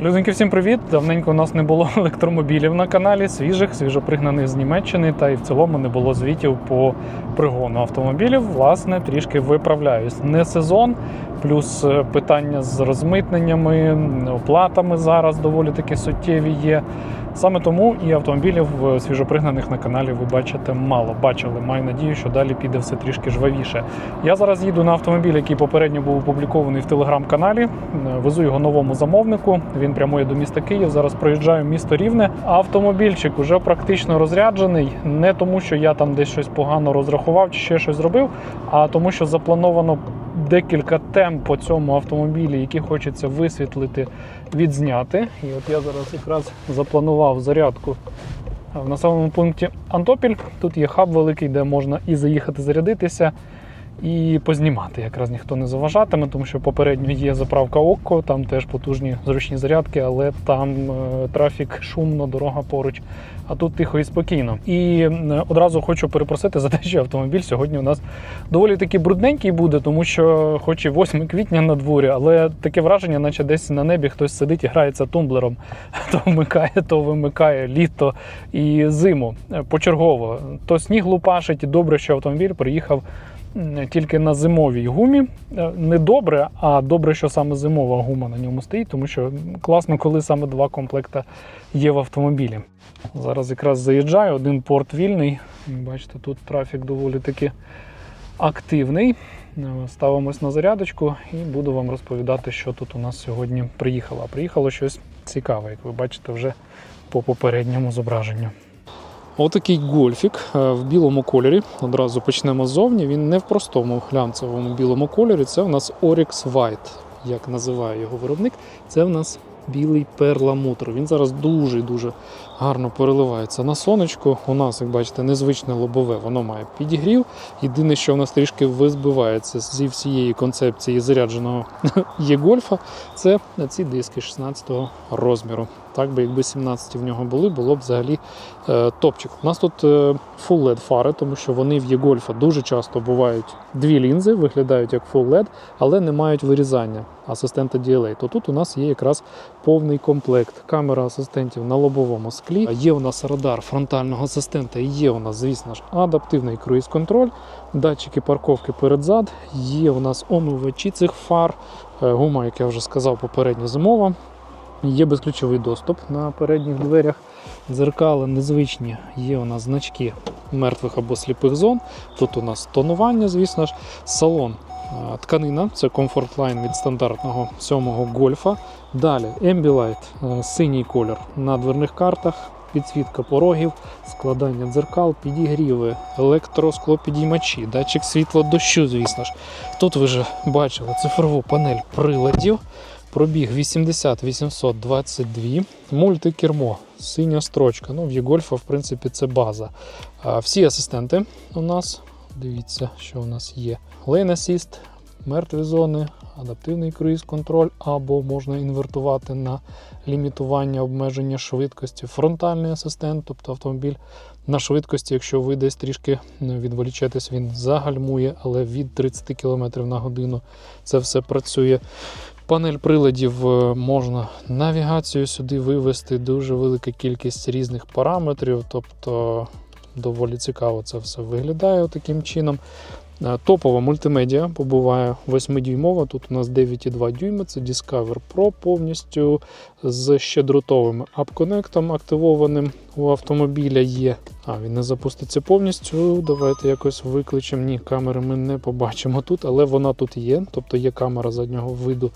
Людинки, всім привіт! Давненько у нас не було електромобілів на каналі, свіжих, свіжопригнаних з Німеччини, та й в цілому не було звітів по пригону автомобілів. Власне, трішки виправляюсь. Не сезон, плюс е, питання з розмитненнями, оплатами зараз доволі таки суттєві є. Саме тому і автомобілів свіжопригнаних на каналі ви бачите мало. Бачили, маю надію, що далі піде все трішки жвавіше. Я зараз їду на автомобіль, який попередньо був опублікований в телеграм-каналі. Е, Везу його новому замовнику. Він прямує до міста Київ. Зараз проїжджаю місто Рівне. Автомобільчик уже практично розряджений. Не тому, що я там десь щось погано розрахував чи ще щось зробив, а тому, що заплановано декілька тем по цьому автомобілі, які хочеться висвітлити, відзняти. І от я зараз якраз запланував зарядку в населеному пункті Антопіль. Тут є хаб великий, де можна і заїхати зарядитися, і познімати. Якраз ніхто не заважатиме, тому що попередньо є заправка Окко, там теж потужні зручні зарядки, але там е, трафік шумно, дорога поруч. А тут тихо і спокійно. І е, одразу хочу перепросити за те, що автомобіль сьогодні у нас доволі таки брудненький буде, тому що, хоч і 8 квітня на дворі, але таке враження, наче десь на небі хтось сидить і грається тумблером, то вмикає, то вимикає літо і зиму Е, почергово. То сніг лупашить, і добре, що автомобіль приїхав тільки на зимовій гумі. Е, Не добре, а добре, що саме зимова гума на ньому стоїть, тому що класно, коли саме два комплекта є в автомобілі. Зараз якраз заїжджаю, один порт вільний. Бачите, тут трафік доволі таки активний. Е, Ставимось на зарядочку і буду вам розповідати, що тут у нас сьогодні приїхало. Приїхало щось цікаве, як ви бачите вже по попередньому зображенню. Отакий гольфік е, в білому кольорі. Одразу почнемо ззовні. Він не в простому глянцевому білому кольорі. Це у нас Oryx White, як називає його виробник. Це в нас білий перламутр. Він зараз дуже дуже гарно переливається на сонечку. У нас, як бачите, незвичне лобове, воно має підігрів. Єдине, що в нас трішки визбивається зі всієї концепції зарядженого є-гольфа, це ці диски 16-го розміру. Так би, якби 17 в нього були, було б взагалі е, топчик. У нас тут е, Full LED фари, тому що вони в є-гольфа дуже часто бувають дві лінзи, виглядають як Full LED, але не мають вирізання асистента DLA. То тут у нас є якраз повний комплект камера асистентів на лобовому склі. Є у нас радар фронтального асистента, є у нас, звісно ж, адаптивний круїз-контроль, датчики парковки перед-зад, є у нас омивачі цих фар, е, гума, як я вже сказав, попередньо зимова. Є безключовий доступ на передніх дверях. Дзеркала незвичні, є у нас значки мертвих або сліпих зон. Тут у нас тонування, звісно ж, салон. Тканина, це Comfort Line від стандартного сьомого гольфа. Далі Ambilight, е, синій колір на дверних картах, підсвітка порогів, складання дзеркал, підігріви, електросклопідіймачі, датчик світла дощу, звісно ж. Тут ви вже бачили цифрову панель приладів. Пробіг 80 822, мультикермо, синя строчка. Ну, в Є-Гольфа, в принципі, це база. Всі асистенти у нас, дивіться, що у нас є. Lane Assist, мертві зони, адаптивний круїз-контроль, або можна інвертувати на лімітування обмеження швидкості. Фронтальний асистент, тобто автомобіль на швидкості, якщо ви десь трішки ну, відволічетесь, він загальмує, але від 30 км на годину це все працює. Панель приладів е, можна навігацію сюди вивести, дуже велика кількість різних параметрів, тобто доволі цікаво це все виглядає таким чином. Е, Топова мультимедіа побуває 8-дюймова. Тут у нас 9,2 дюйма. Це Discover Pro повністю з щедротовим апконектом активованим у автомобіля є. А, він не запуститься повністю. Давайте якось викличемо. Ні, камери ми не побачимо тут, але вона тут є. Тобто є камера заднього виду,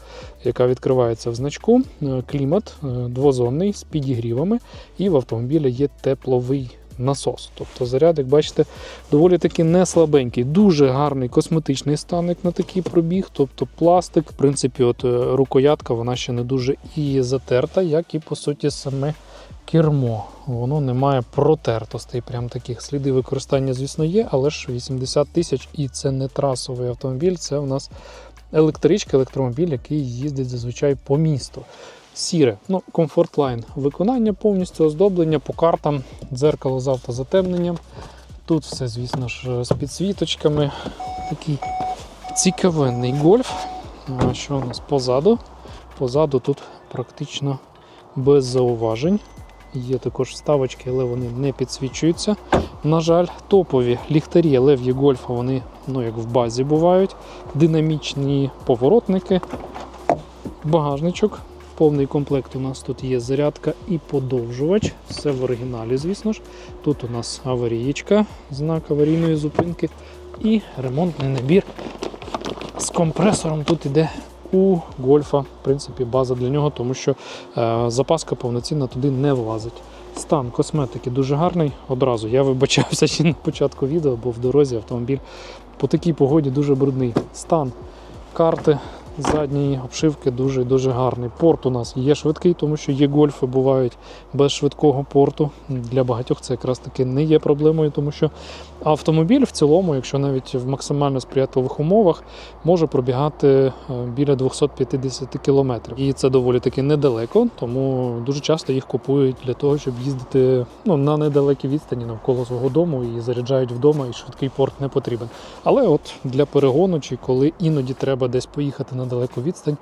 яка відкривається в значку. Е, Клімат е, двозонний з підігрівами, і в автомобілі є тепловий насос. Тобто заряд, як бачите, доволі таки не слабенький. Дуже гарний косметичний стан, як на такий пробіг. Тобто пластик, в принципі, от е, рукоятка вона ще не дуже і затерта, як і по суті саме кермо. Воно не має протертостей. Прям таких сліди використання, звісно, є, але ж 80 тисяч і це не трасовий автомобіль. Це у нас електричка, електромобіль, який їздить зазвичай по місту. Сіре, ну, Comfort Line. Виконання повністю оздоблення по картам, дзеркало з автозатемненням. Тут все, звісно ж, з підсвіточками. Такий цікавенний гольф. А Що у нас позаду? Позаду тут практично без зауважень. Є також вставочки, але вони не підсвічуються. На жаль, топові ліхтарі Лев'ї Гольфа, вони ну, як в базі бувають. Динамічні поворотники, багажничок. Повний комплект у нас тут є зарядка і подовжувач. Все в оригіналі, звісно ж. Тут у нас аварієчка, знак аварійної зупинки і ремонтний набір з компресором. Тут іде у гольфа, в принципі, база для нього, тому що е, запаска повноцінна туди не влазить. Стан косметики дуже гарний. Одразу я вибачався ще на початку відео, бо в дорозі автомобіль по такій погоді дуже брудний. Стан карти задньої обшивки дуже дуже гарний. Порт у нас є швидкий, тому що є гольфи бувають без швидкого порту. Для багатьох це якраз таки не є проблемою, тому що автомобіль в цілому, якщо навіть в максимально сприятливих умовах, може пробігати е, біля 250 км. І це доволі таки недалеко, тому дуже часто їх купують для того, щоб їздити ну, на недалекій відстані навколо свого дому і заряджають вдома, і швидкий порт не потрібен. Але от для перегону, чи коли іноді треба десь поїхати на далеку відстань,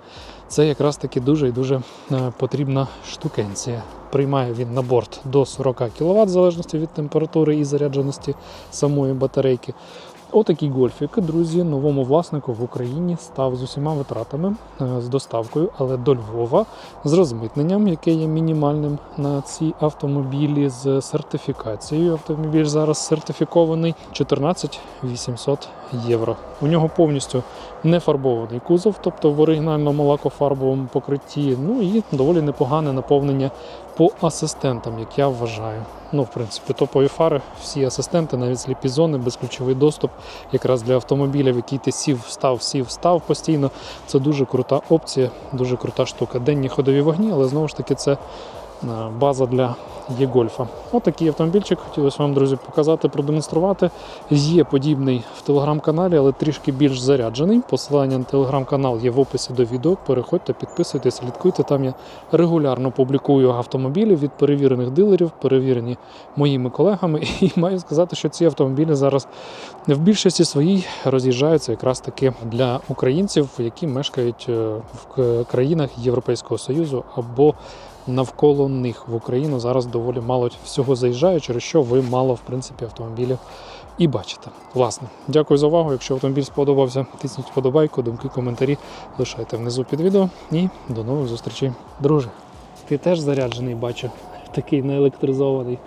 це якраз таки дуже і дуже е, потрібна штукенція. Приймає він на борт до 40 кВт, в залежності від температури і зарядженості самої батарейки. Отакий гольфік, друзі, новому власнику в Україні став з усіма витратами е, з доставкою, але до Львова з розмитненням, яке є мінімальним на ці автомобілі, з сертифікацією. Автомобіль зараз сертифікований 14 800 євро. У нього повністю не фарбований кузов, тобто в оригінальному лакофарбовому покритті. Ну і доволі непогане наповнення по асистентам, як я вважаю. Ну, в принципі, топові фари, всі асистенти, навіть сліпі зони, безключовий доступ, якраз для автомобілів, який ти сів, встав, сів, встав постійно. Це дуже крута опція, дуже крута штука. Денні ходові вогні, але знову ж таки це база для є-гольфа. Отакий автомобільчик хотілося вам, друзі, показати, продемонструвати. Є подібний в телеграм-каналі, але трішки більш заряджений. Посилання на телеграм-канал є в описі до відео. Переходьте, підписуйтесь, слідкуйте. Там я регулярно публікую автомобілі від перевірених дилерів, перевірені моїми колегами. І маю сказати, що ці автомобілі зараз в більшості своїй роз'їжджаються якраз таки для українців, які мешкають е, в країнах Європейського Союзу або навколо них в Україну зараз доволі мало всього заїжджає, через що ви мало в принципі автомобілів і бачите. Власне, дякую за увагу. Якщо автомобіль сподобався, тисніть вподобайку, думки, коментарі лишайте внизу під відео. І до нових зустрічей. Друже, ти теж заряджений, бачу, такий неелектризований.